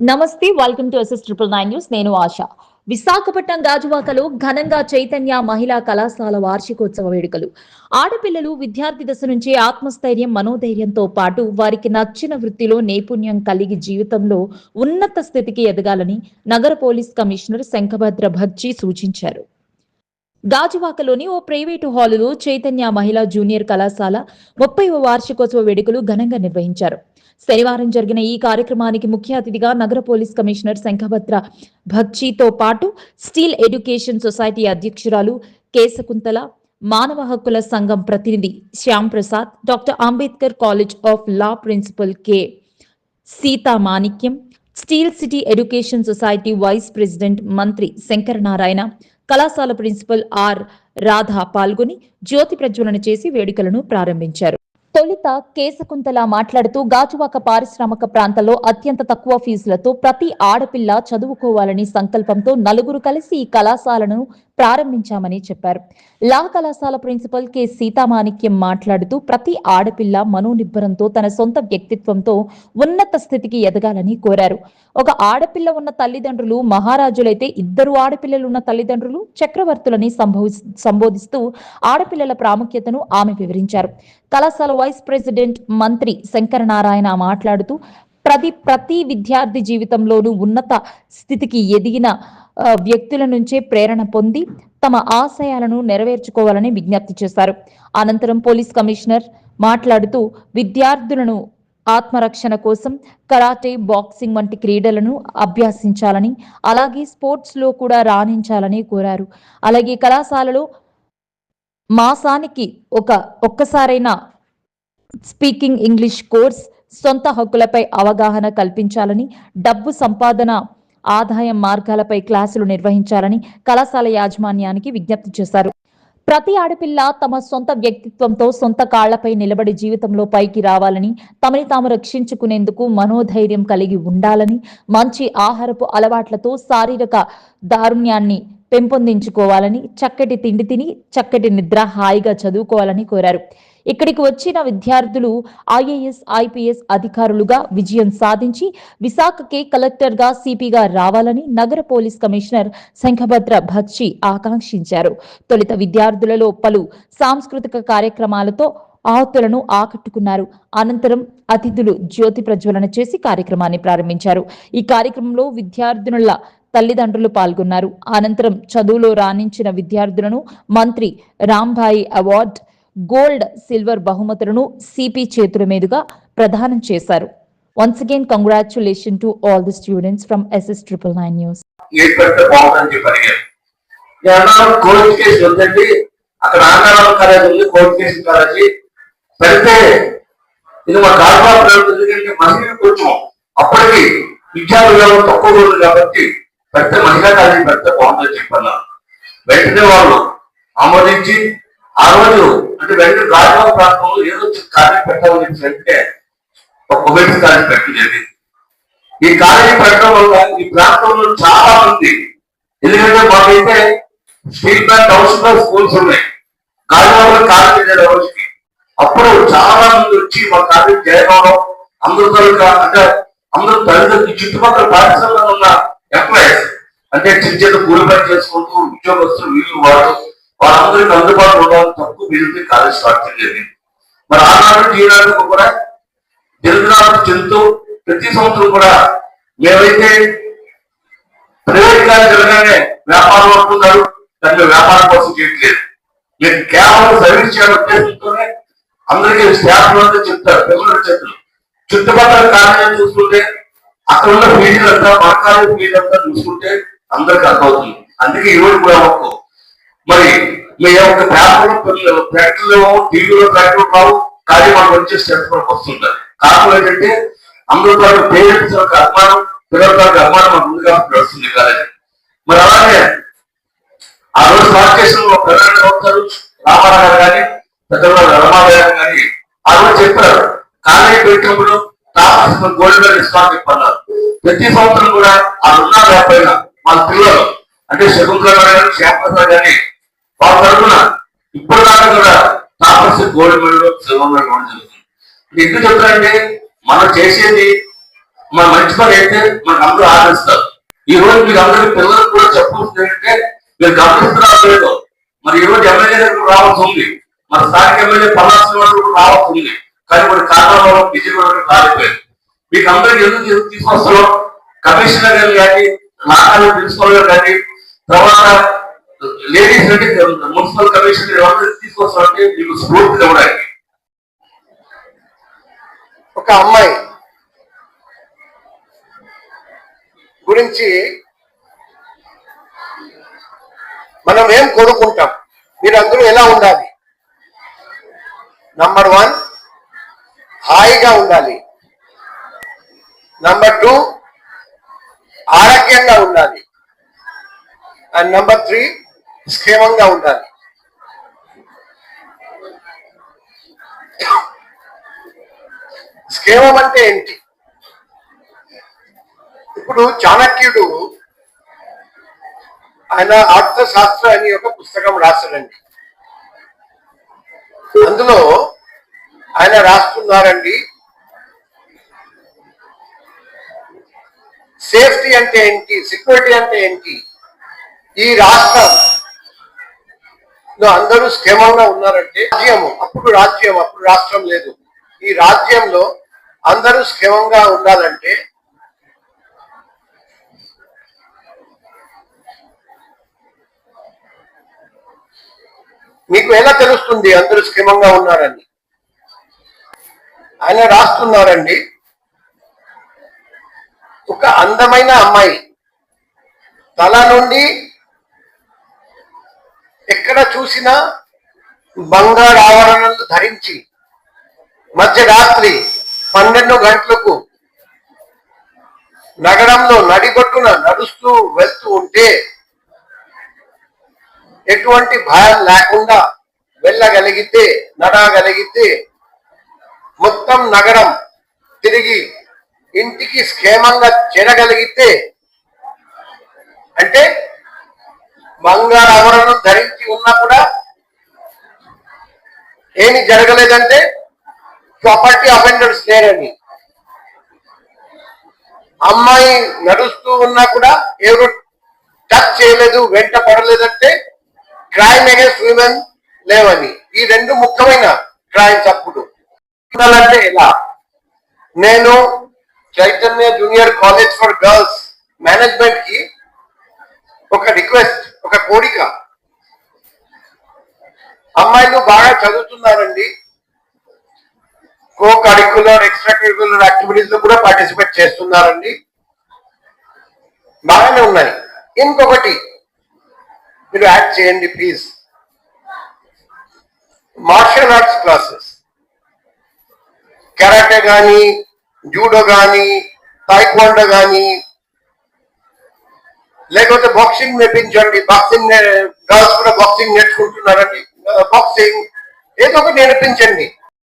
నమస్తే welcome to SS triple nine news నేను ఆశ. విశాఖపట్నం గాజువాకలో ఘనంగా చైతన్య మహిళా కళాశాల వార్షికోత్సవ వేడుకలు. ఆడపిల్లలు విద్యార్థి దశ నుంచే ఆత్మస్థైర్యం మనోధైర్యంతో పాటు వారికి నచ్చిన వృత్తిలో నైపుణ్యం కలిగి జీవితంలో ఉన్నత స్థితికి ఎదగాలని నగర పోలీస్ కమిషనర్ శంఖభద్ర భజ్జీ సూచించారు. గాజువాకలోని ఓ ప్రైవేటు హాలులో చైతన్య మహిళా జూనియర్ కళాశాల ముప్పైవ వార్షికోత్సవ వేడుకలు ఘనంగా నిర్వహించారు. శనివారం జరిగిన ఈ కార్యక్రమానికి ముఖ్య అతిథిగా నగర పోలీస్ కమిషనర్ శంఖభద్ర భక్షితో పాటు స్టీల్ ఎడ్యుకేషన్ సొసైటీ అధ్యక్షురాలు కేశకుంతల మానవ హక్కుల సంఘం ప్రతినిధి Shyam Prasad doctor Ambedkar college of law principal K. Seetha Manikyam steel city education society vice president మంత్రి శంకర నారాయణ కళాశాల ప్రిన్సిపల్ ఆర్ రాధా పాల్గొని జ్యోతి ప్రజ్వలన చేసి వేడుకలను ప్రారంభించారు. తొలుత కేశకుంతల మాట్లాడుతూ గాజువాక పారిశ్రామిక ప్రాంతంలో అత్యంత తక్కువ ఫీజులతో ప్రతి ఆడపిల్ల చదువుకోవాలని సంకల్పంతో నలుగురు కలిసి ఈ కళాశాలను ప్రారంభించామని చెప్పారు. లా కళాశాల ప్రిన్సిపల్ కె. సీతామాణిక్యం మాట్లాడుతూ ప్రతి ఆడపిల్ల మనోనిబ్బరంతో తన సొంత వ్యక్తిత్వంతో ఉన్నత స్థితికి ఎదగాలని కోరారు. ఒక ఆడపిల్ల ఉన్న తల్లిదండ్రులు మహారాజులైతే ఇద్దరు ఆడపిల్లలు ఉన్న తల్లిదండ్రులు చక్రవర్తులని సంభవి సంబోధిస్తూ ఆడపిల్లల ప్రాముఖ్యతను ఆమె వివరించారు. కళాశాల వైస్ ప్రెసిడెంట్ మంత్రి శంకర నారాయణ మాట్లాడుతూ ప్రతి ప్రతి విద్యార్థి జీవితంలోనూ ఉన్నత స్థితికి ఎదిగిన వ్యక్తుల నుంచే ప్రేరణ పొంది తమ ఆశయాలను నెరవేర్చుకోవాలని విజ్ఞప్తి చేశారు. అనంతరం పోలీస్ కమిషనర్ మాట్లాడుతూ విద్యార్థులను ఆత్మరక్షణ కోసం కరాటే బాక్సింగ్ వంటి క్రీడలను అభ్యసించాలని అలాగే స్పోర్ట్స్లో కూడా రాణించాలని కోరారు. అలాగే కళాశాలలో మాసానికి ఒక ఒక్కసారైనా స్పీకింగ్ ఇంగ్లీష్ కోర్స్ సొంత హక్కులపై అవగాహన కల్పించాలని డబ్బు సంపాదన ఆదాయం మార్గాలపై క్లాసులు నిర్వహించాలని కళాశాల యాజమాన్యానికి విజ్ఞప్తి చేశారు. ప్రతి ఆడపిల్ల తమ సొంత వ్యక్తిత్వంతో సొంత కాళ్ళపై నిలబడి జీవితంలో పైకి రావాలని తమని తాము రక్షించుకునేందుకు మనోధైర్యం కలిగి ఉండాలని మంచి ఆహారపు అలవాట్లతో శారీరక దారుణ్యాన్ని పెంపొందించుకోవాలని చక్కటి తిండి తిని చక్కటి నిద్ర హాయిగా చదువుకోవాలని కోరారు. ఇక్కడికి వచ్చిన విద్యార్థులు ఐఏఎస్ ఐపీఎస్ అధికారులుగా విజయం సాధించి విశాఖకే కలెక్టర్గా సిపిగా రావాలని నగర పోలీస్ కమిషనర్ శంఖభద్ర భక్షి ఆకాంక్షించారు. తొలుత విద్యార్థులలో పలు సాంస్కృతిక కార్యక్రమాలతో ఆహుతులను ఆకట్టుకున్నారు. అనంతరం అతిథులు జ్యోతి ప్రజ్వలన చేసి కార్యక్రమాన్ని ప్రారంభించారు. ఈ కార్యక్రమంలో విద్యార్థినుల తల్లిదండ్రులు పాల్గొన్నారు. అనంతరం చదువులో రాణించిన విద్యార్థులను మంత్రి రాంభాయి అవార్డ్ గోల్డ్ సిల్వర్ బహుమతులను సిపి చేతుల మీదుగా ప్రదానం చేశారు. Once again congratulation to all the students from SS triple nine news court case ఉందండి. అక్కడ ఆంధ్రారావు కాలేజ్ ఉంది కోర్టు కేసు కాలేజీ. పెడితే ఇది మా గాజువా ప్రభుత్వం ఎందుకంటే మహిళలు కొంచెం అప్పటికి విద్యా విధానం తక్కువ ఉంది కాబట్టి పెడితే మహిళా కాలేజీ పెడితే బాగుందని చెప్పన్నారు వెంటనే వాళ్ళు ఆమోదించి ఆ రోజు అంటే వెంటనే గాజువా ప్రాంతంలో ఏదో కాలేజీ పెట్టాలని చెప్పి ఒక ఉమెన్స్ కాలేజ్ పెట్టలేదు ఈ కాలేజీ పెట్టడం వల్ల ఈ ప్రాంతంలో చాలా మంది ఎందుకంటే మాకైతే స్టీల్ ప్లాంట్ హౌస్లో స్కూల్స్ ఉన్నాయి. గాజువాకలో కాలేజీ లేదు రోజుకి అప్పుడు చాలా మంది వచ్చి మా కాలేజీ జాయిన్ అవడం అందరూ అంటే అందరూ తల్లిదండ్రులు చుట్టుపక్కల పాఠశాలలో ఉన్న ఎంప్లాయీస్ అంటే చిన్న చిన్న కూలి పని చేసుకుంటూ ఉద్యోగస్తులు వీళ్ళు వాళ్ళు వాళ్ళందరికీ అందుబాటులో ఉండాలని తక్కువ వీళ్ళకి కాలేజ్ స్టార్ట్ చేయలేదు? మరి ఆనాడు ఈనాడు కూడా దినదినాలకు చెందుతూ ప్రతి సంవత్సరం కూడా మేమైతే ప్రైవేట్గా జరగానే వ్యాపారం అనుకున్నారు దాన్ని వ్యాపారం కోసం చేయట్లేదు. మీరు కేవలం సర్వీస్ చేయాలని ఉద్దేశంతోనే అందరికీ స్టాఫ్ అంతా చెప్తారు పెద్దలు చెప్తారు. చుట్టుపక్కల కాలేజీ చూసుకుంటే అక్కడ ఉన్న ఫీజులు అంతా మన కాలేజీ అంతా చూసుకుంటే అందరికి అర్థమవుతుంది. అందుకే ఈ కూడా ఒక్కో మరి మీ యొక్క పేపర్లో ఫ్యాక్టరీలో టీవీలో ఫ్యాక్టరీ రావు కానీ మనం వచ్చే మనకు వస్తుంటారు. కారణం ఏంటంటే అందరూ పేరెంట్స్ యొక్క అభిమానం పిల్లల అభిమానం మనకు ఉంది కాబట్టి నడుస్తుంది కాలేజీ మరి అలాగే ఆ రోజు భారతదేశంలో చేసిన పిల్లలు అవుతారు రామారావు గారు కానీ పెద్దవాళ్ళు రమారావు కానీ ఆ రోజు చెప్పారు కాలేజీ పెట్టినప్పుడు టాప్ గోల్డ్ మెడల్ ఇస్తామని చెప్పన్నారు. ప్రతి సంవత్సరం కూడా ఆ రుణాలు లేకపోయినా మన పిల్లలు అంటే శకుంతల గారు శ్యామప్రసాద్ గారి వాళ్ళ తరఫున ఇప్పటిదాకా కూడా toppers gold medal silver medal ఇవ్వడం జరుగుతుంది ఎందుకు చెప్తారంటే మనం చేసేది మన మంచి పని అయితే మనకు అందరూ ఆదరిస్తారు. ఈ రోజు మీరు అందరికీ పిల్లలకు కూడా చెప్పాల్సింది ఏంటంటే మీరు గమనిస్తున్నారు లేదు మరి ఈ రోజు ఎమ్మెల్యే దగ్గర రావాల్సి ఉంది. మన స్థానిక ఎమ్మెల్యే పల్లాల్సిన వాళ్ళు రావాల్సి ఉంది. కానీ కొన్ని కారణాల వల్ల బిజీ కూడా రాలిపోయారు మీకు అందరికీ ఎందుకు తీసుకొస్తారో కమిషనర్ గారు కానీ నాకాలు ప్రిన్సిపల్ గారు కానీ తర్వాత లేడీస్ అంటే మున్సిపల్ కమిషన్ తీసుకొస్తామంటే మీకు స్ఫూర్తి ఇవ్వడానికి ఒక అమ్మాయి గురించి మనం ఏం కోరుకుంటాం? మీరందరూ ఎలా ఉండాలి? నంబర్ వన్ హాయిగా ఉండాలి. నంబర్ టూ ఆరోగ్యంగా ఉండాలి. అండ్ నంబర్ త్రీ క్షేమంగా ఉండాలి. క్షేమం అంటే ఏంటి? ఇప్పుడు చాణక్యుడు ఆయన అర్థశాస్త్ర అని ఒక పుస్తకం రాశాడండి. అందులో ఆయన రాస్తున్నారండి సేఫ్టీ అంటే ఏంటి? సెక్యూరిటీ అంటే ఏంటి? ఈ రాష్ట్రం లో అందరూ క్షేమంగా ఉన్నారంటే రాజ్యము అప్పుడు రాజ్యం అప్పుడు రాష్ట్రం లేదు. ఈ రాజ్యంలో అందరూ క్షేమంగా ఉండాలంటే మీకు ఎలా తెలుస్తుంది అందరూ క్షేమంగా ఉన్నారని? ఆయన రాస్తున్నారండి. ఒక అందమైన అమ్మాయి తల నుండి ఎక్కడ చూసినా బంగారు ఆవరణలు ధరించి మధ్యరాత్రి పన్నెండు గంటలకు నగరంలో నడిగొట్టున నడుస్తూ వెళ్తూ ఉంటే ఎటువంటి భయం లేకుండా వెళ్ళగలిగితే నడగలిగితే మొత్తం నగరం తిరిగి ఇంటికి క్షేమంగా చేరగలిగితే అంటే బంగారు ఆవరణం ధరించి ఉన్నా కూడా ఏమి జరగలేదంటే ప్రాపర్టీ అఫెండర్స్ లేరని అమ్మాయి నడుస్తూ ఉన్నా కూడా ఎవరు టచ్ చేయలేదు వెంట పడలేదంటే క్రైమ్ అగేన్స్ట్ విమెన్ లేవని. ఈ రెండు ముఖ్యమైన క్రైమ్స్ అప్పుడు. అంటే ఎలా? నేను Chaitanya junior college for girls మేనేజ్మెంట్కి ఒక రిక్వెస్ట్ ఒక కోరిక అమ్మాయిలు బాగా చదువుతున్నారండి. కో కరికులర్ ఎక్స్ట్రా కరికులర్ యాక్టివిటీస్లో కూడా పార్టిసిపేట్ చేస్తున్నారండి. బాగానే ఉన్నాయి. ఇంకొకటి మీరు యాడ్ చేయండి please. Martial arts classes. Karate కానీ జూడో కానీ తాయిక్వాండో కానీ లేకపోతే బాక్సింగ్ నేర్పించండి. బాక్సింగ్ గర్ల్స్ కూడా బాక్సింగ్ నేర్చుకుంటున్నారండి బాక్సింగ్ uh, ఏదో ఒకటి నేర్పించండి.